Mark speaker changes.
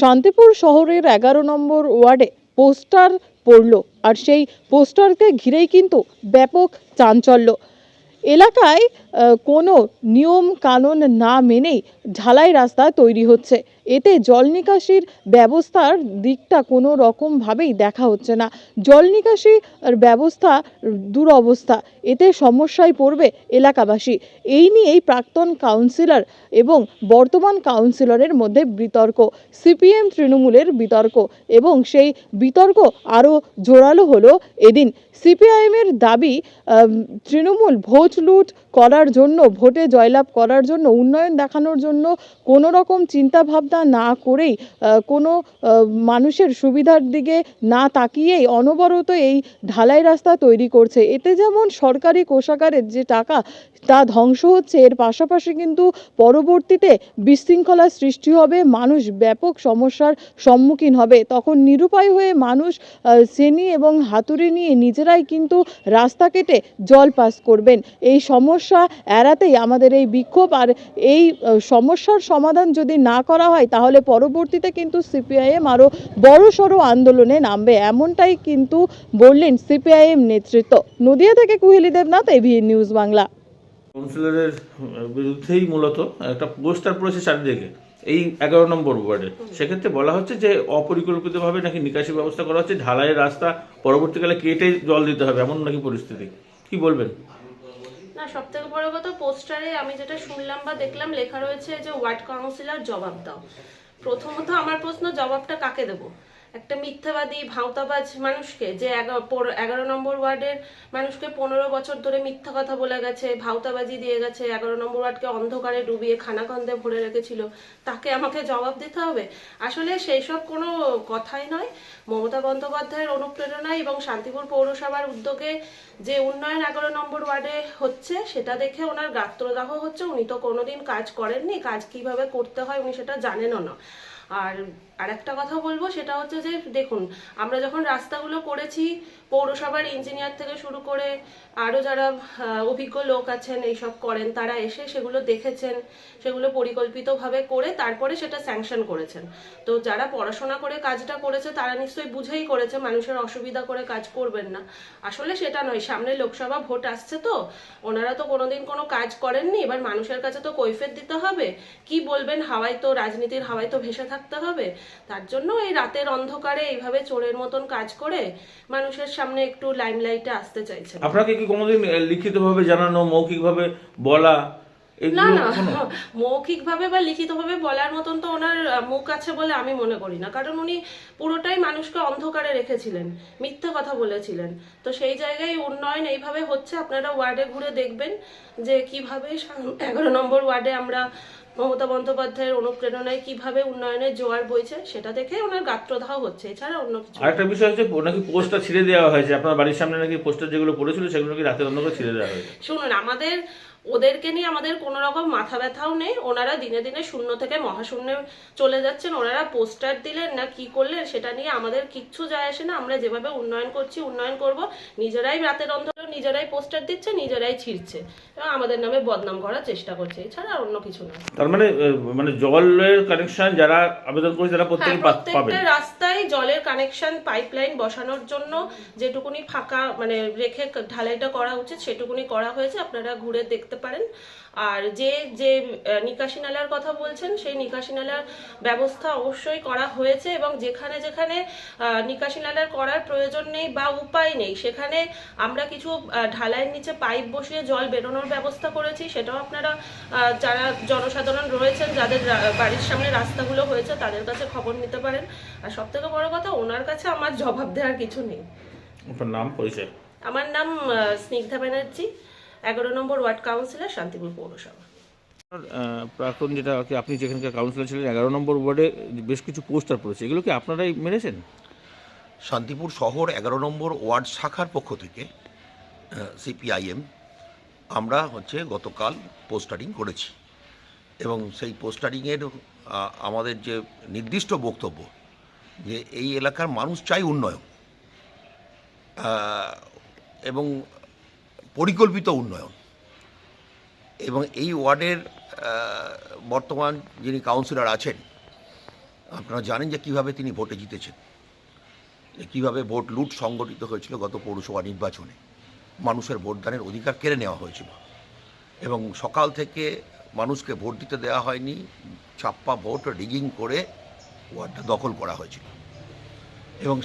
Speaker 1: শান্তিপুর শহরের এগারো নম্বর ওয়ার্ডে পোস্টার পড়ল আর সেই পোস্টারকে ঘিরেই কিন্তু ব্যাপক চাঞ্চল্য। এলাকায় কোনো নিয়ম কানুন না মেনেই ঢালাই রাস্তা তৈরি হচ্ছে। এতে জল নিকাশির ব্যবস্থার দিকটা কোনো রকমভাবেই দেখা হচ্ছে না। জল নিকাশি ব্যবস্থা দুরবস্থা, এতে সমস্যায় পড়বে এলাকাবাসী। এই নিয়েই প্রাক্তন কাউন্সিলর এবং বর্তমান কাউন্সিলরের মধ্যে বিতর্ক, সিপিএম তৃণমূলের বিতর্ক এবং সেই বিতর্ক আরও জোরালো হলো এদিন। সিপিআইএমের দাবি তৃণমূল ভোট লুট করার জন্য, ভোটে জয়লাভ করার জন্য, উন্নয়ন দেখানোর জন্য কোনো রকম চিন্তাভাবনা না করেই কোনো মানুষের সুবিধার দিকে না তাকিয়েই অনবরত এই ঢালাই রাস্তা তৈরি করছে। এতে যেমন সরকারি কোষাগারের যে টাকা, তা ধ্বংস হচ্ছে, এর পাশাপাশি কিন্তু পরবর্তীতে বিশৃঙ্খলার সৃষ্টি হবে, মানুষ ব্যাপক সমস্যার সম্মুখীন হবে। তখন নিরুপায় হয়ে মানুষ শ্রেণি এবং হাতুড়ি নিয়ে নিজেরাই কিন্তু রাস্তা কেটে জল পাস করবেন। এই সমস্যা এড়াতেই আমাদের এই বিক্ষোভ আর এই সমস্যার সমাধান যদি না করা হয় তাহলে পরবর্তীতে কিন্তু সিপিআইএম আরও বড় সড়ো আন্দোলনে নামবে, এমনটাই কিন্তু বললেন সিপিআইএম নেতৃত্ব। নদিয়া থেকে কুহেলি দেবনাথ এভিএন নিউজ বাংলা।
Speaker 2: কাউন্সিলরের বিরুদ্ধেই মূলত একটা পোস্টার পড়েছে চারিদিকে, এই এগারো নম্বর ওয়ার্ডে। সেক্ষেত্রে বলা হচ্ছে যে অপরিকল্পিতভাবে নাকি নিকাশি ব্যবস্থা করা হচ্ছে, ঢালাইয়ের রাস্তা পরবর্তীকালে কেটে জল দিতে হবে, এমন নাকি পরিস্থিতি। কি বলবেন?
Speaker 3: না সব থেকে বড় কথা পোস্টারে আমি যেটা শুনলাম বা দেখলাম লেখা রয়েছে যে ওয়ার্ড কাউন্সিলর জবাব দাও। প্রথমত আমার প্রশ্ন, জবাবটা কাকে দেবো? একটা মিথ্যাবাদী, ভাঁওতাবাজ মানুষকে যে এগারো নম্বর ওয়ার্ডের মানুষকে পনেরো বছর ধরে মিথ্যা কথা বলে গেছে, ভাঁওতাবাজি দিয়ে গেছে, এগারো নম্বর ওয়ার্ডকে অন্ধকারে ডুবিয়ে খানাখন্দে ভরে রেখেছিল, তাকে আমাকে জবাব দিতে হবে? আসলে সেই সব কোনো কথাই নয়। মমতা বন্দ্যোপাধ্যায়ের অনুপ্রেরণায় এবং শান্তিপুর পৌরসভার উদ্যোগে যে উন্নয়ন এগারো নম্বর ওয়ার্ডে হচ্ছে, সেটা দেখে ওনার গাত্রদাহ হচ্ছে। উনি তো কোনোদিন কাজ করেননি। কাজ কীভাবে করতে হয় উনি সেটা জানেনও না। আর আরেকটা কথা বলব, সেটা হচ্ছে যে দেখুন, আমরা যখন রাস্তাগুলো করেছি, পৌরসভার ইঞ্জিনিয়ার থেকে শুরু করে আরও যারা অভিজ্ঞ লোক আছেন, এইসব করেন, তারা এসে সেগুলো দেখেছেন, সেগুলো পরিকল্পিতভাবে করে তারপরে সেটা স্যাংশন করেছেন। তো যারা পড়াশোনা করে কাজটা করেছে, তারা নিশ্চয়ই বুঝেই করেছে, মানুষের অসুবিধা করে কাজ করবেন না। আসলে সেটা নয়, সামনে লোকসভা ভোট আসছে তো, ওনারা তো কোনোদিন কোনো কাজ করেননি, এবার মানুষের কাছে তো কৈফেত দিতে হবে। কি বলবেন, হাওয়ায় তো রাজনীতির হাওয়ায় তো ভেসে থাকতে হবে। তার জন্য এই রাতের অন্ধকারে এইভাবে চোরের মতন কাজ করে মানুষের সামনে একটু লাইমলাইটে আসতে চাইছে
Speaker 2: আপনাকে কি কোনোদিন লিখিতভাবে জানানো মৌখিকভাবে বলা
Speaker 3: না না মৌখিকভাবে বা লিখিতভাবে বলার মতন তো ওনার মুখ আছে বলে আমি মনে করি না। কারণ উনি পুরোটাই মানুষকে অন্ধকারে রেখেছিলেন মিথ্যে কথা বলেছিলেন। তো সেই জায়গায় উন্নয়ন এইভাবে হচ্ছে আপনারা ওয়ার্ডে ঘুরে দেখবেন যে কীভাবে এগারো নম্বর ওয়ার্ডে আমরা মমতা বন্দ্যোপাধ্যায়ের অনুপ্রেরণায় কীভাবে উন্নয়নের জোয়ার বইছে সেটা দেখে ওনার গাত্রদাহ হচ্ছে। এছাড়া অন্য কিছু।
Speaker 2: আরেকটা বিষয় হচ্ছে নাকি পোস্টার ছিঁড়ে দেওয়া হয়েছে। আপনার বাড়ির সামনে নাকি পোস্টার যেগুলো পড়েছিল সেগুলো নাকি রাতের অন্ধকারে ছিঁড়ে দেওয়া হয়েছে।
Speaker 3: শুনুন আমাদের ওদেরকে নিয়ে আমাদের কোনো রকম মাথা ব্যথাও নেই। ওনারা দিনে দিনে শূন্য থেকে মহাশূন্যে চলে যাচ্ছেন। ওনারা পোস্টার দিলেন না কি করলেন সেটা নিয়ে আমাদের কিচ্ছু যায় আসে না। আমরা যেভাবে উন্নয়ন করছি উন্নয়ন করব। নিজেরাই রাতের অন্ধকারে নিজেরাই পোস্টার দিচ্ছে নিজেরাই ছিঁড়ছে। এবং আমাদের নামে বদনাম করার চেষ্টা করছে। এছাড়া আর অন্য কিছু না।
Speaker 2: তার মানে মানে জলের কানেকশন যারা আবেদন করেছে তারা
Speaker 3: হ্যাঁ
Speaker 2: প্রত্যেকেই পা- পাবেন
Speaker 3: প্রত্যেকটা রাস্তায় জলের কানেকশন পাইপলাইন বসানোর জন্য যেটুকুনি ফাঁকা মানে রেখে ঢালাইটা করা উচিত সেটুকুনি করা হয়েছে। আপনারা ঘুরে দেখতে পারেন। আর যে যে নিকাশি নালার কথা বলছেন সেই নিকাশি নালার ব্যবস্থা অবশ্যই করা হয়েছে এবং যেখানে যেখানে নিকাশি নালার করার প্রয়োজন নেই বা উপায় নেই সেখানে আমরা কিছু ঢালাইয়ের নিচে পাইপ বসিয়ে জল বেরোনোর ব্যবস্থা করেছি। সেটাও আপনারা যারা জনসাধারণ রয়েছেন যাদের বাড়ির সামনে রাস্তাগুলো হয়েছে তাদের কাছে খবর নিতে পারেন। আর সব থেকে বড় কথা ওনার কাছে আমার জবাব দেওয়ার কিছু নেই।
Speaker 2: আপনার নাম পরিচয়?
Speaker 3: আমার নাম স্নিগ্ধা ব্যানার্জি। এগারো নম্বর ওয়ার্ড কাউন্সিলর শান্তিপুর পৌরসভা।
Speaker 2: প্রাক্তন যেটা আর কি আপনি যেখানকার কাউন্সিলর ছিলেন এগারো নম্বর ওয়ার্ডে বেশ কিছু পোস্টার পড়েছে। এগুলো কি আপনারাই মেরেছেন?
Speaker 4: শান্তিপুর শহর এগারো নম্বর ওয়ার্ড শাখার পক্ষ থেকে সিপিআইএম আমরা হচ্ছে গতকাল পোস্টারিং করেছি। এবং সেই পোস্টারিংয়ের আমাদের যে নির্দিষ্ট বক্তব্য যে এই এলাকার মানুষ চাই উন্নয়ন এবং পরিকল্পিত উন্নয়ন। এবং এই ওয়ার্ডের বর্তমান যিনি কাউন্সিলর আছেন, আপনারা জানেন যে কীভাবে তিনি ভোটে জিতেছেন। কীভাবে ভোট লুট সংগঠিত হয়েছিল গত পৌরসভা নির্বাচনে। মানুষের ভোটদানের অধিকার কেড়ে নেওয়া হয়েছিল। এবং সকাল থেকে মানুষকে ভোট দিতে দেওয়া হয়নি, ছাপ্পা ভোট রিগিং করে ওয়ার্ডটা দখল করা হয়েছিল। এবং